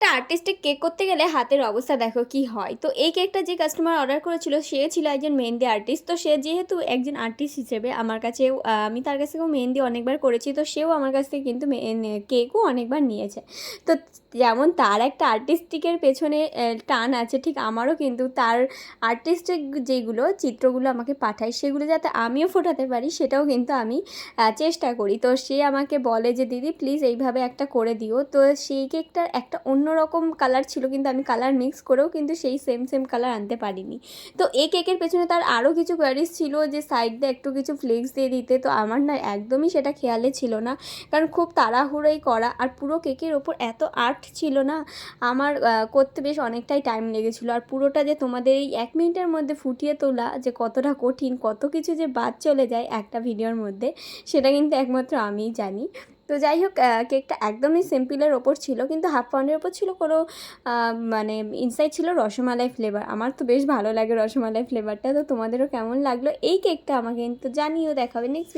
একটা artistic cake করতে গেলে হাতের অবস্থা দেখো কি হয়। তো এই কেকটা যে কাস্টমার অর্ডার করেছিল, সে ছিল একজন মেহেন্দি আর্টিস্ট তো সে যেহেতু একজন আর্টিস্ট হিসেবে আমার কাছে আমি তার কাছ থেকেও মেহেন্দি অনেকবার করেছি। তো সেও আমার কাছ থেকে কিন্তু কেকও অনেকবার নিয়েছে। তো যেমন তার একটা আর্টিস্টিকের পেছনে টান আছে, ঠিক আমারও কিন্তু তার আর্টিস্টিক যেগুলো চিত্রগুলো আমাকে পাঠায়, সেগুলো যাতে আমিও ফোটাতে পারি, সেটাও কিন্তু আমি চেষ্টা করি। তো সে আমাকে বলে যে, দিদি প্লিজ এইভাবে একটা করে দিও। তো সেই কেকটার একটা অন্যরকম কালার ছিল, কিন্তু আমি কালার মিক্স করেও কিন্তু সেই সেম সেম কালার আনতে পারিনি। তো এই কেকের পেছনে তার আরও কিছু কোয়ারিজ ছিল যে সাইড দিয়ে একটু কিছু ফ্লেক্স দিয়ে দিতে। তো আমার না একদমই সেটা খেয়ালে ছিল না, কারণ খুব তাড়াহুড়োই করা, আর পুরো কেকের ওপর এত আর্ট ছিল না। আমার করতে বেশ অনেকটাই টাইম লেগেছিলো। আর পুরোটা যে তোমাদের এই এক মিনিটের মধ্যে ফুটিয়ে তোলা, যে কতটা কঠিন, কত কিছু যে বাদ চলে যায় একটা ভিডিওর মধ্যে, সেটা কিন্তু একমাত্র আমিই জানি। তো যাই হোক কেকটা একদমই সিম্পলের ওপর ছিল, কিন্তু হাফ পাউন্ডের ওপর ছিল কোনো মানে ইনসাইড ছিল রসমালাই ফ্লেভার আমার তো বেশ ভালো লাগে রসমালাই ফ্লেভারটা তো তোমাদেরও কেমন লাগল? এই কেকটা আমাকে কিন্তু জানিও দেখাবে নেক্সট